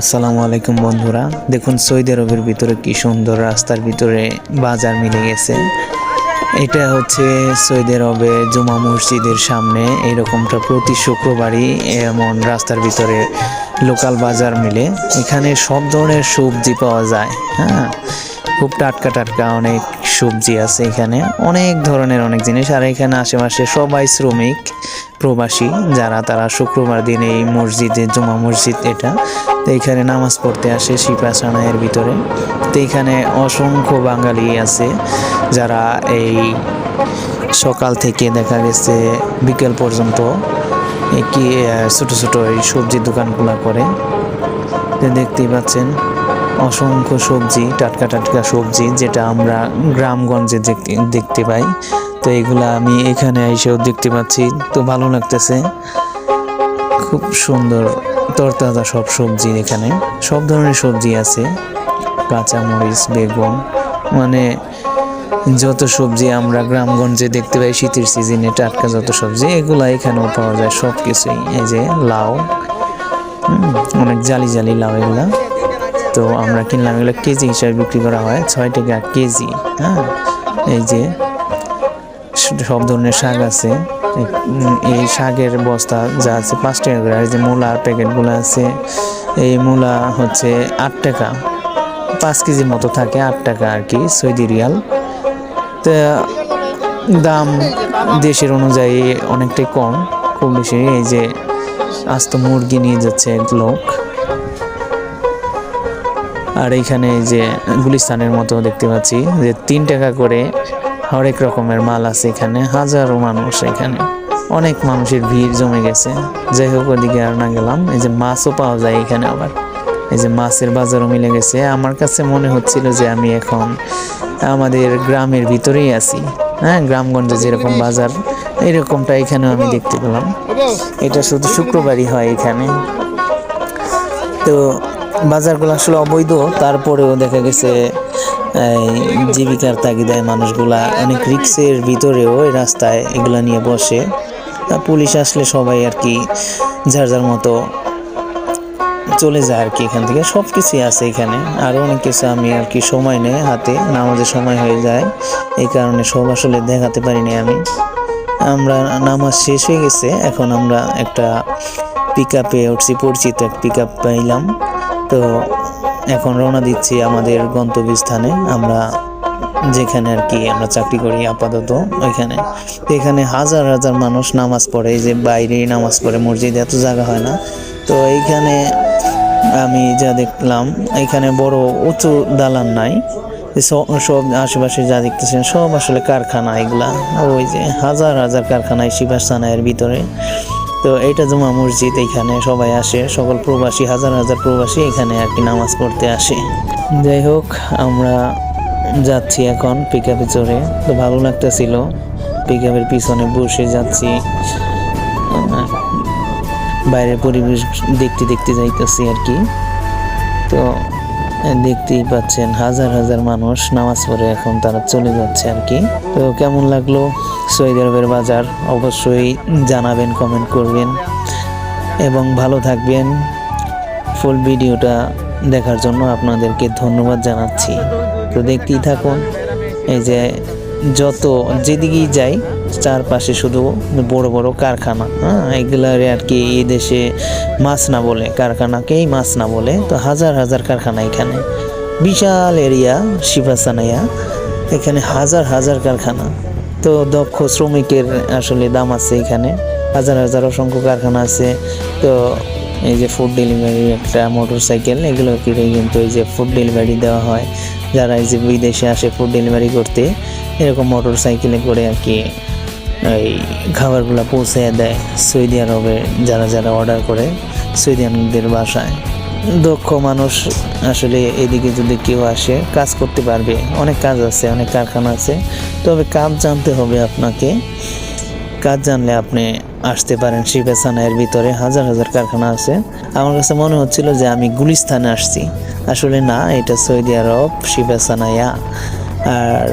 আসসালামু আলাইকুম বন্ধুরা। দেখুন, সৌদি আরবের ভিতরে কি সুন্দর রাস্তার ভিতরে বাজার মিলে গেছে। এটা হচ্ছে সৌদি আরবে জুমা মসজিদের সামনে। এরকমটা প্রতি শুক্রবারই এমন রাস্তার ভিতরে লোকাল বাজার মিলে। এখানে সব ধরনের সবজি পাওয়া যায় হ্যাঁ? খুব টাটকা টাটকা অনেক সবজি আছে এখানে। অনেক ধরনের অনেক জিনিস। আর এখানে আশেপাশে সবাই শ্রমিক, প্রবাসী, যারা তারা শুক্রবার দিন এই মসজিদে জুমা মসজিদ এটা। তো এখানে নামাজ পড়তে আসে শিপাসানায়ের ভিতরে। তো এখানে অসংখ্য বাঙালি আছে যারা এই সকাল থেকে দেখা গেছে বিকেল পর্যন্ত কি ছোট ছোট এই সবজির দোকানগুলো করে। দেখতেই পাচ্ছেন অসংখ্য সবজি, টাটকা টাটকা সবজি যেটা আমরা গ্রামগঞ্জে দেখতে পাই। তো এগুলা আমি এখানে এসেও দেখতে পাচ্ছি। তো ভালো লাগতেছে। খুব সুন্দর, তরতাজা সব সবজি এখানে। সব ধরনের সবজি আছে। কাঁচামরিচ, বেগুন মানে যত সবজি আমরা গ্রামগঞ্জে দেখতে পাই শীতের সিজনে, টাটকা যত সবজি, এগুলা এখানেও পাওয়া যায় সব কিছুই এই যে লাউ অনেক জালি জালি লাউ এগুলা। তো আমরা কিনলাম এগুলো কেজি হিসাবে বিক্রি করা হয় ছয় টাকা কেজি হ্যাঁ? এই যে সব ধরনের শাক আছে। এই- শাকের বস্তা যা আছে পাঁচ টাকা করে। আর যে মূলার প্যাকেটগুলো আছে, এই মূলা হচ্ছে আট টাকা। পাঁচ কেজির মতো থাকে, আট টাকা আর কি, সৌদি রিয়াল। তা দাম দেশের অনুযায়ী অনেকটাই কম, খুব বেশি। এই যে আস্ত মুরগি নিয়ে যাচ্ছে এক লোক। আর এইখানে এই যে গুলিস্তানের মতো দেখতে পাচ্ছি যে তিন টাকা করে হরেক রকমের মাল আছে এখানে, হাজারো মানুষ এখানে। অনেক মানুষের ভিড় জমে গেছে। যাই হোক, ওদিকে আর না গেলাম। এই যে মাছও পাওয়া যায় এখানে আবার। এই যে মাছের বাজারও মিলে গেছে। আমার কাছে মনে হচ্ছিল যে আমি এখন আমাদের গ্রামের ভিতরেই আছি। হ্যাঁ গ্রামগঞ্জে যেরকম বাজার, এরকমটা এখানেও আমি দেখতে পেলাম। এটা শুধু শুক্রবারই হয় এখানে। তো বাজারগুলো আসলে অবৈধ, তারপরেও দেখা গেছে জীবিকার তাগিদায় মানুষগুলা অনেক রিক্সের ভিতরেও এই রাস্তায় এগুলা নিয়ে বসে। পুলিশ আসলে সবাই আর কি যার যার মতো চলে যায় আর কি এখান থেকে। সব কিছুই আছে এখানে। আরও অনেক কিছু আমি আর কি সময় নেই হাতে, নামাজের সময় হয়ে যায়। এই কারণে সব আসলে দেখাতে পারিনি আমি। আমরা নামাজ শেষ হয়ে গেছে, এখন আমরা একটা পিক আপে উঠছি, পরিচিত এক পিক আপ পাইলাম। তো এখন রওনা দিচ্ছি আমাদের গন্তব্যস্থানে। আমরা যেখানে আর কি আমরা চাকরি করি আপাতত ওইখানে। এখানে হাজার হাজার মানুষ নামাজ পড়ে, এই যে বাইরে নামাজ পড়ে, মসজিদে এত জায়গা হয় না। তো এইখানে আমি যা দেখলাম, এখানে বড় উঁচু দালান নাই। সব আশেপাশে যা দেখতেছেন সব আসলে কারখানা এগুলা। ওই যে হাজার হাজার কারখানা এই শিবাসানায়ের ভিতরে। তো এটা জমা মসজিদ, এখানে সবাই আসে, সকল প্রবাসী, হাজার হাজার প্রবাসী এখানে আর কি নামাজ পড়তে আসে। যাই হোক, আমরা যাচ্ছি এখন পিক আপে চড়ে তো ভালো লাগতেছিল পিক আপের পিছনে বসে যাচ্ছি। বাইরের পরিবেশ দেখতে দেখতে যাইতেছি আর কি। তো দেখতেই পাচ্ছেন, হাজার হাজার মানুষ নামাজ পড়ে এখন তারা চলে যাচ্ছে আর কি। তো কেমন লাগল সৌদি আরবের বাজার? অবশ্যই জানাবেন কমেন্ট করবেন। এবং ভালো থাকবেন। ফুল ভিডিওটা দেখার জন্য আপনাদেরকে ধন্যবাদ জানাচ্ছি। তো দেখতেই থাকুন, এই যে যত যেদিকেই যাই চারপাশে শুধু বড় বড় কারখানা হ্যাঁ? এগুলারে আর কি এই দেশে মাছ না বলে, কারখানাকেই মাছ না বলে, তো হাজার হাজার কারখানা এখানে। বিশাল এরিয়া, শিবাসানাইয়া, এখানে হাজার হাজার কারখানা। তো দক্ষ শ্রমিকের আসলে দাম আছে এখানে, হাজার হাজার অসংখ্য কারখানা আছে। তো এই যে ফুড ডেলিভারি একটা মোটর সাইকেল এগুলো কিনে কিন্তু এই যে ফুড ডেলিভারি দেওয়া হয়। যারা এই যে বিদেশে আসে ফুড ডেলিভারি করতে, এরকম মোটর সাইকেলে করে আর কি এই খাবারগুলো পৌঁছে দেয় সৌদি আরবে যারা যারা অর্ডার করে সৌদি আরবদের বাসায়। দক্ষ মানুষ আসলে এদিকে যদি কেউ আসে, কাজ করতে পারবে। অনেক কাজ আছে, অনেক কারখানা আছে। তবে কাজ জানতে হবে আপনাকে। কাজ জানলে আপনি আসতে পারেন শিবেসানায়ের ভিতরে। হাজার হাজার কারখানা আছে। আমার কাছে মনে হচ্ছিল যে আমি গুলিস্তানে আসছি। আসলে না, এটা সৌদি আরব শিবেসানায়া আর